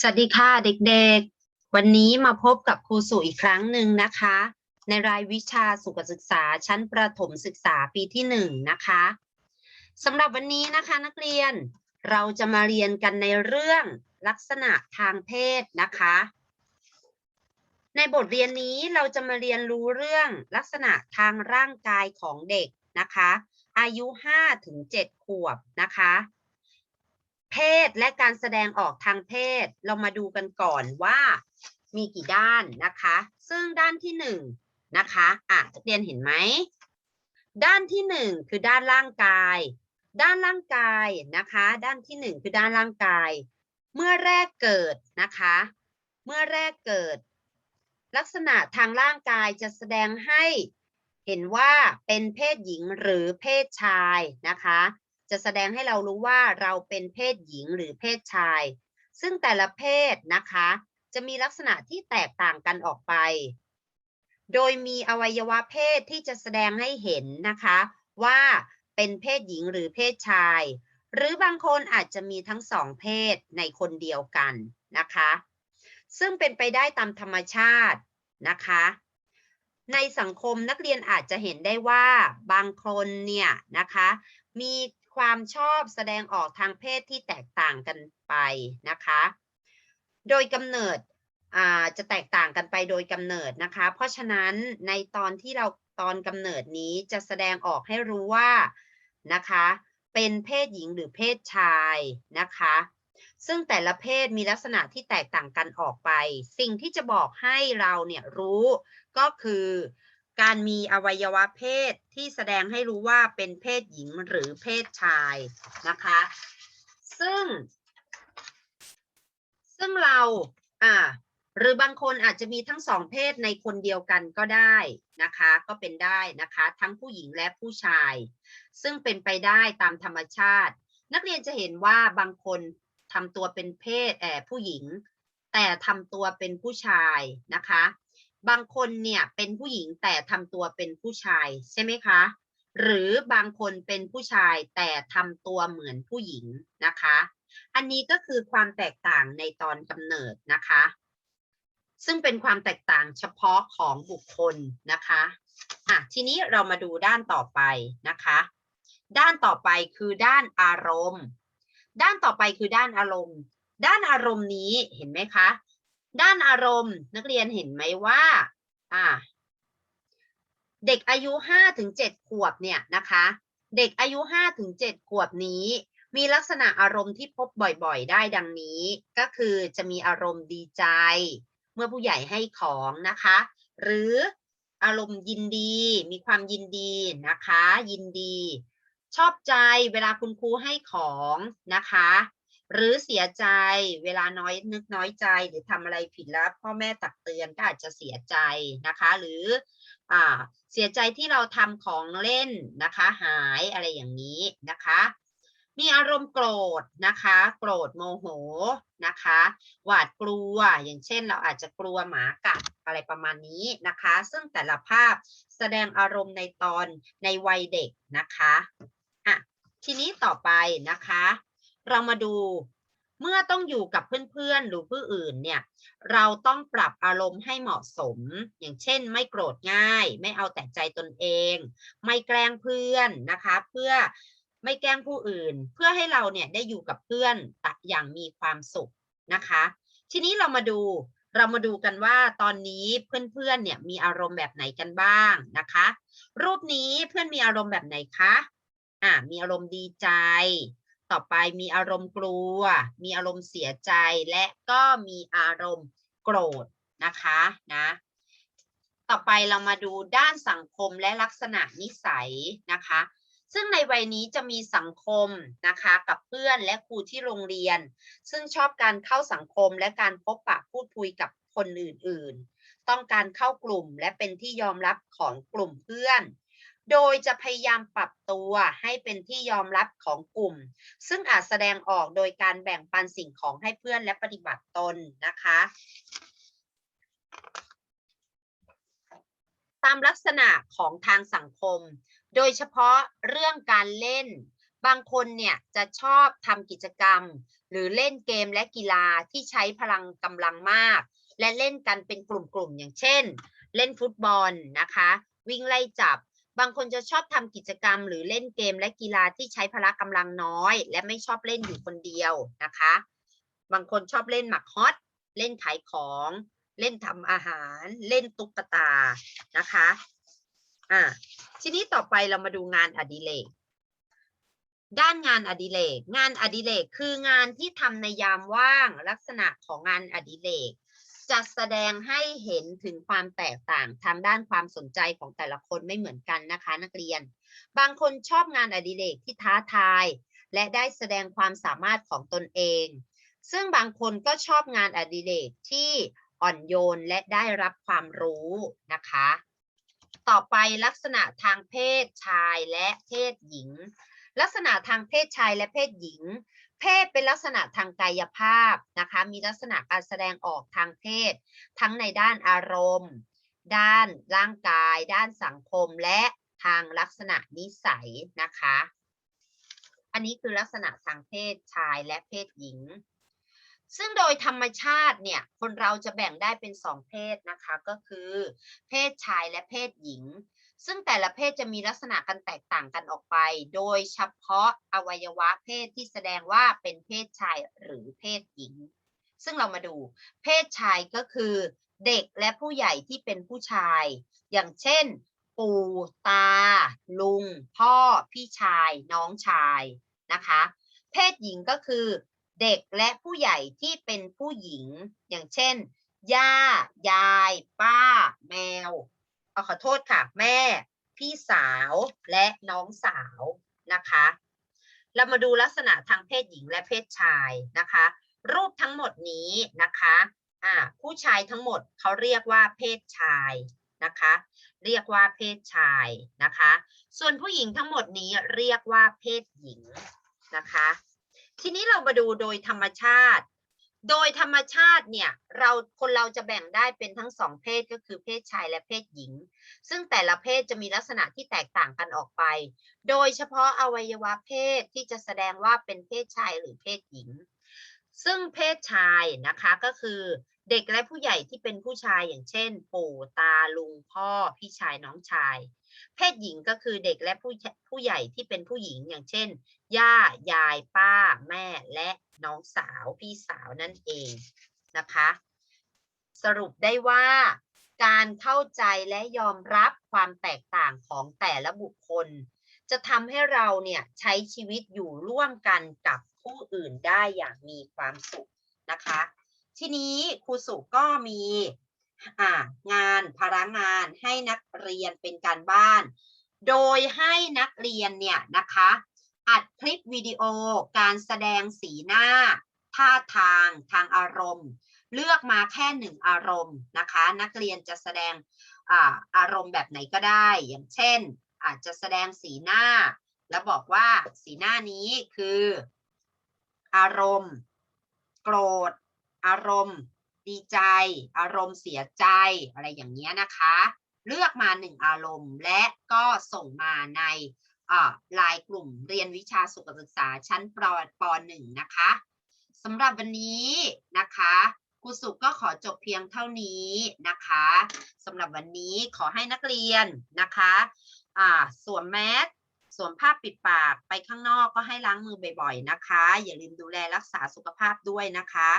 สวัสดีค่ะเด็กๆ วันนี้มาพบกับครูสุอีกครั้งหนึ่งนะคะ ในรายวิชาสุขศึกษาชั้นประถมศึกษาปีที่หนึ่งนะคะสำหรับวันนี้นะคะนักเรียนเราจะมาเรียนกันในเรื่องลักษณะทางเพศนะคะ ในบทเรียนนี้เราจะมาเรียนรู้เรื่องลักษณะทางร่างกายของเด็กนะคะ อายุ5ถึง7ขวบนะคะ เพศและการแสดงออกทางเพศ เรามาดูกันก่อนว่ามีกี่ด้านนะคะ ซึ่งด้านที่หนึ่งนะคะอะนักเรียนเห็นไหม ด้านที่หนึ่งคือด้านร่างกาย ด้านร่างกายนะคะ ด้านที่หนึ่งคือด้านร่างกาย เมื่อแรกเกิดนะคะ เมื่อแรกเกิด ลักษณะทางร่างกายจะแสดงให้เห็นว่าเป็นเพศหญิงหรือเพศชายนะคะ จะแสดงให้เรารู้ว่าเราเป็นเพศหญิงหรือเพศชาย ซึ่งแต่ละเพศนะคะ จะมีลักษณะที่แตกต่างกันออกไป โดยมีอวัยวะเพศที่จะแสดงให้เห็นนะคะ ว่าเป็นเพศหญิงหรือเพศชาย หรือบางคนอาจจะมีทั้งสองเพศในคนเดียวกันนะคะ ซึ่งเป็นไปได้ตามธรรมชาตินะคะในสังคมนักเรียนอาจจะเห็นได้ว่าบางคนเนี่ยนะคะ มี ความชอบแสดงออกทางเพศที่แตกต่างกันไปนะคะ โดยกำเนิดจะแตกต่างกันไปโดยกำเนิดนะคะ เพราะฉะนั้นในตอนที่เราตอนกำเนิดนี้จะแสดงออกให้รู้ว่านะคะ เป็นเพศหญิงหรือเพศชายนะคะ ซึ่งแต่ละเพศมีลักษณะที่แตกต่างกันออกไป สิ่งที่จะบอกให้เราเนี่ยรู้ก็คือ การมีอวัยวะเพศที่แสดงให้รู้ว่าเป็นเพศหญิงหรือเพศชายนะคะ ซึ่ง ซึ่งเราอ่าหรือบางคนอาจจะมีทั้งสองเพศในคนเดียวกันก็ได้นะคะ ก็เป็นได้นะคะ ทั้งผู้หญิงและผู้ชาย ซึ่งเป็นไปได้ตามธรรมชาติ นักเรียนจะเห็นว่าบางคนทำตัวเป็นเพศแอบผู้หญิง แต่ทำตัวเป็นผู้ชายนะคะ บางคนเนี่ยเป็นผู้หญิงแต่ทำตัวเป็นผู้ชายใช่ไหมคะ หรือบางคนเป็นผู้ชายแต่ทำตัวเหมือนผู้หญิงนะคะ อันนี้ก็คือความแตกต่างในตอนกำเนิดนะคะ ซึ่งเป็นความแตกต่างเฉพาะของบุคคลนะคะอะทีนี้เรามาดูด้านต่อไปนะคะ ด้านต่อไปคือด้านอารมณ์ ด้านต่อไปคือด้านอารมณ์ ด้านอารมณ์นี้เห็นไหมคะ ด้านอารมณ์นักเรียนเห็นไหมว่าอ่าเด็กอายุห้าถึงเจ็ดขวบเนี่ยนะคะ เด็กอายุห้าถึงเจ็ดขวบนี้ มีลักษณะอารมณ์ที่พบบ่อยๆ ได้ดังนี้ ก็คือจะมีอารมณ์ดีใจ เมื่อผู้ใหญ่ให้ของนะคะ หรืออารมณ์ยินดี มีความยินดีนะคะ ยินดี ชอบใจเวลาคุณครูให้ของนะคะ หรือเสียใจเวลาน้อยนึกน้อยใจหรือทำอะไรผิดแล้วพ่อแม่ตักเตือนก็อาจจะเสียใจนะคะ หรืออ่าเสียใจที่เราทำของเล่นนะคะ หายอะไรอย่างนี้นะคะ มีอารมณ์โกรธนะคะ โกรธโมโหนะคะ หวาดกลัวอย่างเช่น เราอาจจะกลัวหมากัดอะไรประมาณนี้นะคะ ซึ่งแต่ละภาพแสดงอารมณ์ในตอนในวัยเด็กนะคะอะทีนี้ต่อไปนะคะ เรามาดูเมื่อต้องอยู่กับเพื่อนๆ หรือผู้อื่นเนี่ย เราต้องปรับอารมณ์ให้เหมาะสม อย่างเช่น ไม่โกรธง่าย ไม่เอาแต่ใจตนเอง ไม่แกล้งเพื่อนนะคะ เพื่อไม่แกล้งผู้อื่น เพื่อให้เราเนี่ยได้อยู่กับเพื่อนตักอย่างมีความสุขนะคะ ทีนี้เรามาดูเรามาดูกันว่าตอนนี้เพื่อนๆเนี่ยมีอารมณ์แบบไหนกันบ้างนะคะ รูปนี้เพื่อนมีอารมณ์แบบไหนคะอ่ามีอารมณ์ดีใจ ต่อไปมีอารมณ์กลัว มีอารมณ์เสียใจและก็มีอารมณ์โกรธนะคะนะ ต่อไปเรามาดูด้านสังคมและลักษณะนิสัยนะคะ ซึ่งในวัยนี้จะมีสังคมนะคะกับเพื่อนและครูที่โรงเรียน ซึ่งชอบการเข้าสังคมและการพบปะพูดคุยกับคนอื่นๆ ต้องการเข้ากลุ่มและเป็นที่ยอมรับของกลุ่มเพื่อน โดยจะพยายามปรับตัวให้เป็นที่ยอมรับของกลุ่ม ซึ่งอาจแสดงออกโดยการแบ่งปันสิ่งของให้เพื่อนและปฏิบัติตนนะคะ ตามลักษณะของทางสังคม โดยเฉพาะเรื่องการเล่น บางคนเนี่ยจะชอบทำกิจกรรม หรือเล่นเกมและกีฬาที่ใช้พลังกำลังมาก และเล่นกันเป็นกลุ่มๆอย่างเช่น เล่นฟุตบอลนะคะ วิ่งไล่จับ บางคนจะชอบทำกิจกรรม หรือเล่นเกมและกีฬาที่ใช้พละกำลังน้อย และไม่ชอบเล่นอยู่คนเดียวนะคะ บางคนชอบเล่นหมากฮอตเล่นขายของ เล่นทำอาหาร เล่นตุ๊กตานะคะอ่าทีนี้ต่อไปเรามาดูงานอดิเรกด้านงานอดิเรกงานอดิเรกคืองานที่ทำในยามว่างลักษณะของงานอดิเรก จะแสดงให้เห็นถึงความแตกต่างทางด้านความสนใจของแต่ละคนไม่เหมือนกันนะคะ นักเรียน บางคนชอบงานอดิเรกที่ท้าทาย และได้แสดงความสามารถของตนเอง ซึ่งบางคนก็ชอบงานอดิเรกที่อ่อนโยนและได้รับความรู้นะคะ ต่อไปลักษณะทางเพศชายและเพศหญิง ลักษณะทางเพศชายและเพศหญิง เพศเป็นลักษณะทางกายภาพนะคะ มีลักษณะการแสดงออกทางเพศ ทั้งในด้านอารมณ์ ด้านร่างกาย ด้านสังคมและทางลักษณะนิสัยนะคะ อันนี้คือลักษณะทางเพศชายและเพศหญิง ซึ่งโดยธรรมชาติเนี่ย คนเราจะแบ่งได้เป็นสองเพศนะคะ ก็คือ เพศชายและเพศหญิง ซึ่งแต่ละเพศจะมีลักษณะกันแตกต่างกันออกไป โดยเฉพาะอวัยวะเพศที่แสดงว่าเป็นเพศชายหรือเพศหญิง ซึ่งเรามาดู เพศชายก็คือ เด็กและผู้ใหญ่ที่เป็นผู้ชาย อย่างเช่น ปู่ตา ลุง พ่อ พี่ชาย น้องชายนะคะ เพศหญิงก็คือเด็กและผู้ใหญ่ที่เป็นผู้หญิง อย่างเช่น ย่า ยาย ป้า อขอโทษค่ะ แม่ พี่สาวและน้องสาวนะคะ เรามาดูลักษณะทางเพศหญิงและเพศชายนะคะ รูปทั้งหมดนี้นะคะอ่าผู้ชายทั้งหมดเขาเรียกว่าเพศชายนะคะ เรียกว่าเพศชายนะคะ ส่วนผู้หญิงทั้งหมดนี้เรียกว่าเพศหญิงนะคะ ทีนี้เรามาดูโดยธรรมชาติ โดยธรรมชาติเนี่ยเราคนเราจะแบ่งได้เป็นทั้งสองเพศก็คือเพศชายและเพศหญิง ซึ่งแต่ละเพศจะมีลักษณะที่แตกต่างกันออกไป โดยเฉพาะอวัยวะเพศที่จะแสดงว่าเป็นเพศชายหรือเพศหญิง ซึ่งเพศชายนะคะก็คือเด็กและผู้ใหญ่ที่เป็นผู้ชายอย่างเช่น ปู่ตาลุงพ่อพี่ชายน้องชาย เพศหญิงก็คือเด็กและผู้ผู้ใหญ่ที่เป็นผู้หญิงอย่างเช่น ย่ายายป้า แม่และน้องสาวพี่สาวนั่นเองนะคะ สรุปได้ว่าการเข้าใจและยอมรับความแตกต่างของแต่ละบุคคล จะทำให้เราเนี่ยใช้ชีวิตอยู่ร่วมกันกับผู้อื่นได้อย่างมีความสุขนะคะ ทีนี้ครูสุก็มี อ่างานพารางานให้นักเรียนเป็นการบ้าน โดยให้นักเรียนเนี่ยนะคะอัดคลิปวิดีโอการแสดงสีหน้า ท่าทางทางอารมณ์ เลือกมาแค่หนึ่งอารมณ์นะคะ นักเรียนจะแสดงอาอารมณ์แบบไหนก็ได้ อย่างเช่น อาจจะแสดงสีหน้า แล้วบอกว่าสีหน้านี้คือ อารมณ์ โกรธ อารมณ์ ดีใจ อารมณ์เสียใจอะไรอย่างเงี้ยนะคะ เลือกมาหนึ่งอารมณ์และก็ส่งมาในลายกลุ่มเรียนวิชาสุขศึกษาชั้นปปหนึ่งนะคะสำหรับวันนี้นะคะครูสุก็ขอจบเพียงเท่านี้นะคะสำหรับวันนี้ขอให้นักเรียนนะคะอ่าสวมแมสสวมผ้าปิดปากไปข้างนอกก็ให้ล้างมือบ่อยๆนะคะ อย่าลืมดูแลรักษาสุขภาพด้วยนะคะ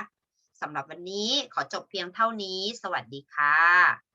สำหรับวันนี้ขอจบเพียงเท่านี้ สวัสดีค่ะ